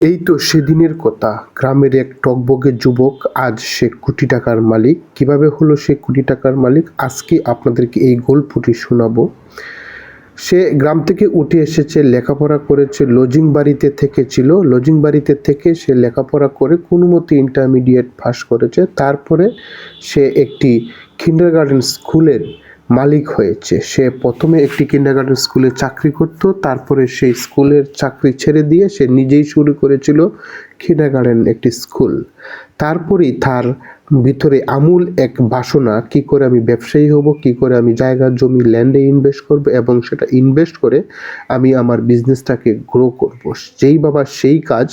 এই তো সেদিনের কথা। গ্রামের এক টগবগে যুবক আজ সে কোটি টাকার মালিক। কীভাবে হলো সে কোটি টাকার মালিক? আজকে আপনাদেরকে এই গল্পটি শোনাবো। সে গ্রাম থেকে উঠে এসেছে, লেখাপড়া করেছে লজিং বাড়িতে থেকেছিল। লজিং বাড়িতে থেকে সে লেখাপড়া করে কোনো মতে ইন্টারমিডিয়েট পাস করেছে। তারপরে সে একটি কিন্ডারগার্টেন স্কুলের মালিক হয়েছে। সে প্রথমে একটি কিন্ডারগার্টেন স্কুলে চাকরি করত, তারপরে সেই স্কুলের চাকরি ছেড়ে দিয়ে সে নিজেই শুরু করেছিল কিন্ডারগার্টেন একটি স্কুল তারপরেই তার ভিতরে আমূল এক বাসনা, কি করে আমি ব্যবসায়ী হব, কি করে আমি জায়গা, জমি ল্যান্ডে ইনভেস্ট করব এবং সেটা ইনভেস্ট করে আমি আমার বিজনেসটাকে গ্রো করব। যেই বাবা সেই কাজ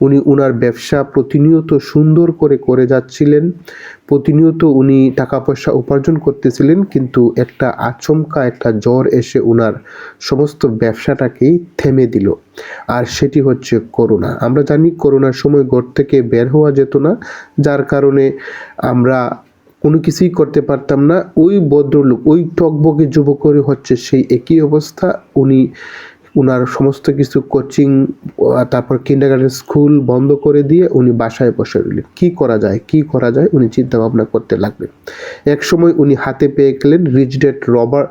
উনি উনার ব্যবসা প্রতিনিয়ত সুন্দর করে করে যাচ্ছিলেন। প্রতিনিয়ত উনি টাকা পয়সা উপার্জন করতেছিলেন, কিন্তু একটা আচমকা, একটা জ্বর এসে উনার সমস্ত ব্যবসাটাকেই থেমে দিল। আর সেটি হচ্ছে করোনা। আমরা জানি করোনার সময় ঘর থেকে বের হওয়া যেত না, যার কারণে আমরা কোনো কিছুই করতে পারতাম না। ওই ভদ্রলোক, ওই টকবগে যুবকের হচ্ছে সেই একই অবস্থা। উনি উনার সমস্ত কিছু কোচিং তারপর কিন্ডারগার্টেন স্কুল বন্ধ করে দিয়ে উনি বাসায় বসে রইলেন। কী করা যায়, কি করা যায়, উনি চিন্তা ভাবনা করতে লাগলেন। এক সময় উনি হাতে পেয়ে গেলেন রিচ ডেট রবার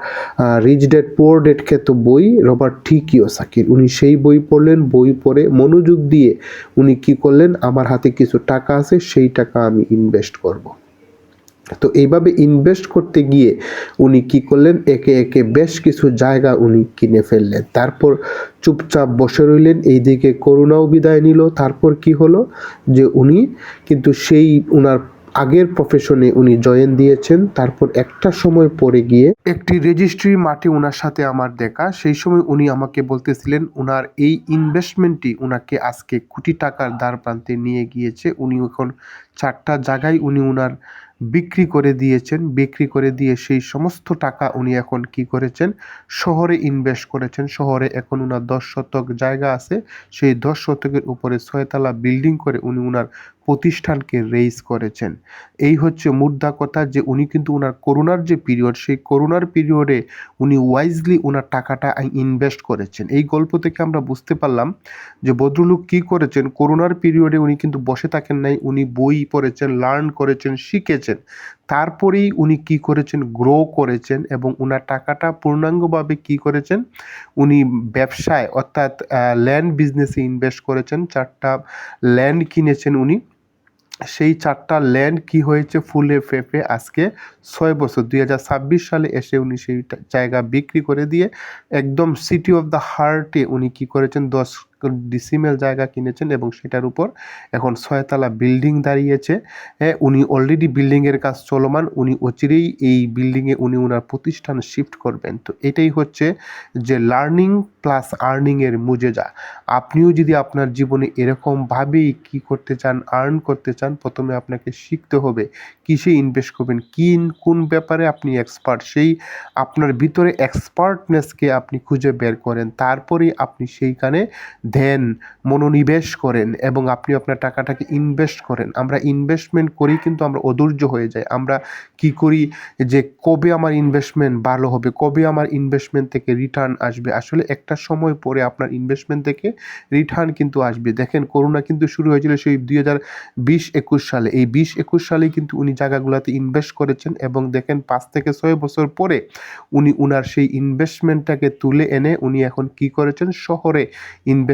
রিচ ডেট পোর ডেট খ্যাত বই, রবার্ট টি কিওসাকির উনি সেই বই পড়লেন, বই পড়ে মনোযোগ দিয়ে উনি কি করলেন, আমার হাতে কিছু টাকা আছে, সেই টাকা আমি ইনভেস্ট করব। তো এইভাবে ইনভেস্ট করতে গিয়ে উনি কি করলেন? একে একে বেশ কিছু জায়গা উনি কিনে ফেললেন। তারপর চুপচাপ বসে রইলেন। এইদিকে করুণাও বিদায় নিল। তারপর কি হলো? যে উনি কিন্তু সেই উনার আগের প্রফেশনে উনি জয়েন দিয়েছেন। তারপর একটা সময় পরে গিয়ে একটি রেজিস্ট্রি মাঠে ওনার সাথে আমার দেখা। সেই সময় উনি আমাকে বলতেছিলেন ওনার এই ইনভেস্টমেন্টটি ওনাকে আজকে কোটি টাকার দ্বার প্রান্তে নিয়ে গিয়েছে। উনি এখন চারটা জায়গায় উনি ওনার বিক্রি করে দিয়েছেন, বিক্রি করে দিয়ে সেই সমস্ত টাকা উনি এখন কি করেছেন? শহরে ইনভেস্ট করেছেন। শহরে এখন ওনার দশ শতক জায়গা আছে। সেই দশ শতকের উপরে ছয়তলা বিল্ডিং করে উনি ওনার প্রতিষ্ঠানকে রেইজ করেছেন। এই হচ্ছে মুদ্রা কথা যে উনি কিন্তু ওনার করোনার যে পিরিয়ড সেই করোনার পিরিয়ডে উনি ওয়াইজলি ওনার টাকাটা ইনভেস্ট করেছেন। এই গল্প থেকে আমরা বুঝতে পারলাম যে ভদ্রলোক কি করেছেন? করোনার পিরিয়ডে উনি কিন্তু বসে থাকেন নাই, উনি বই পড়েছেন লার্ন করেছেন, শিখেছেন। তারপরেই উনি কি করেছেন? গ্রো করেছেন এবং ওনার টাকাটা পূর্ণাঙ্গভাবে কি করেছেন? উনি ব্যবসায় অর্থাৎ ল্যান্ড বিজনেসে ইনভেস্ট করেছেন। চারটা ল্যান্ড কিনেছেন উনি। সেই চারটা ল্যান্ড কি হয়েছে? ফুলে ফেপে আজকে ছয় বছর, দুই হাজার ছাব্বিশ সালে এসে উনি সেই জায়গা বিক্রি করে দিয়ে একদম সিটি অফ দ্য হার্টে উনি কি করেছেন? দশ ডিসিমেল জায়গা কিনেছেন এবং সেটার উপর এখন ছয়তলা বিল্ডিং দাঁড়িয়েছে। হ্যাঁ উনি অলরেডি বিল্ডিংয়ের কাজ চলমান, উনি অচিরেই এই বিল্ডিংয়ে উনি ওনার প্রতিষ্ঠান শিফট করবেন। তো এটাই হচ্ছে যে লার্নিং প্লাস আর্নিংয়ের মুজেজা। আপনিও যদি আপনার জীবনে এরকমভাবেই কি করতে চান আর্ন করতে চান, প্রথমে আপনাকে শিখতে হবে কিসে ইনভেস্ট করবেন, কি, কোন ব্যাপারে আপনি এক্সপার্ট সেই আপনার ভিতরে এক্সপার্টনেসকে আপনি খুঁজে বের করেন, তারপরেই আপনি সেইখানে ধ্যান মনোনিবেশ করেন এবং আপনি আপনার টাকাটাকে ইনভেস্ট করেন। আমরা ইনভেস্টমেন্ট করেই কিন্তু আমরা অধৈর্য হয়ে যাই। আমরা কি করি যে কবে আমার ইনভেস্টমেন্ট ভালো হবে, কবে আমার ইনভেস্টমেন্ট থেকে রিটার্ন আসবে? আসলে একটা সময় পরে আপনার ইনভেস্টমেন্ট থেকে রিটার্ন কিন্তু আসবে। দেখেন করোনা কিন্তু শুরু হয়েছিল সেই দুই হাজার বিশ একুশ সালে। এই বিশ একুশ সালেই কিন্তু উনি জায়গাগুলোতে ইনভেস্ট করেছেন এবং দেখেন পাঁচ থেকে ছয় বছর পরে উনি উনার সেই ইনভেস্টমেন্টটাকে তুলে এনে উনি এখন কি করেছেন? শহরে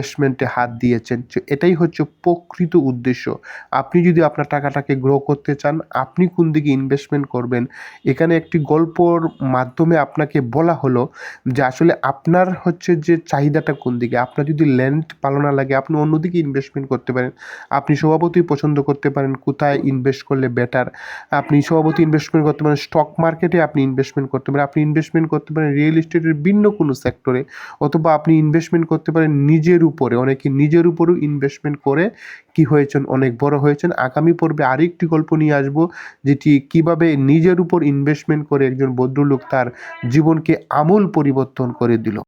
ইনভেস্টমেন্টে হাত দিয়েছেন এটাই হচ্ছে প্রকৃত উদ্দেশ্য। আপনি যদি আপনার টাকাটাকে গ্রো করতে চান, আপনি কোন দিকে ইনভেস্টমেন্ট করবেন? এখানে একটি গল্পর মাধ্যমে আপনাকে বলা হলো যে আসলে আপনার হচ্ছে যে চাহিদাটা কোন দিকে? আপনার যদি ল্যান্ড পালনা লাগে, আপনি অন্যদিকে ইনভেস্টমেন্ট করতে পারেন। আপনি স্বভাবতই পছন্দ করতে পারেন, কোথায় ইনভেস্ট করলে বেটার আপনি স্বভাবতই ইনভেস্টমেন্ট করতে পারেন স্টক মার্কেটে আপনি ইনভেস্টমেন্ট করতে পারেন। আপনি ইনভেস্টমেন্ট করতে পারেন রিয়েল এস্টেটের ভিন্ন কোনো সেক্টরে অথবা আপনি ইনভেস্টমেন্ট করতে পারেন নিজের উপরে, অনেকে নিজের উপরেও ইনভেস্টমেন্ট করে। কি হয়েছেন? অনেক বড় হয়েছেন। আগামী পর্বে আরেকটি গল্প নিয়ে আসব, যেটি কীভাবে নিজের উপর ইনভেস্টমেন্ট করে একজন ভদ্রলোক তার জীবনকে আমূল পরিবর্তন করে দিল।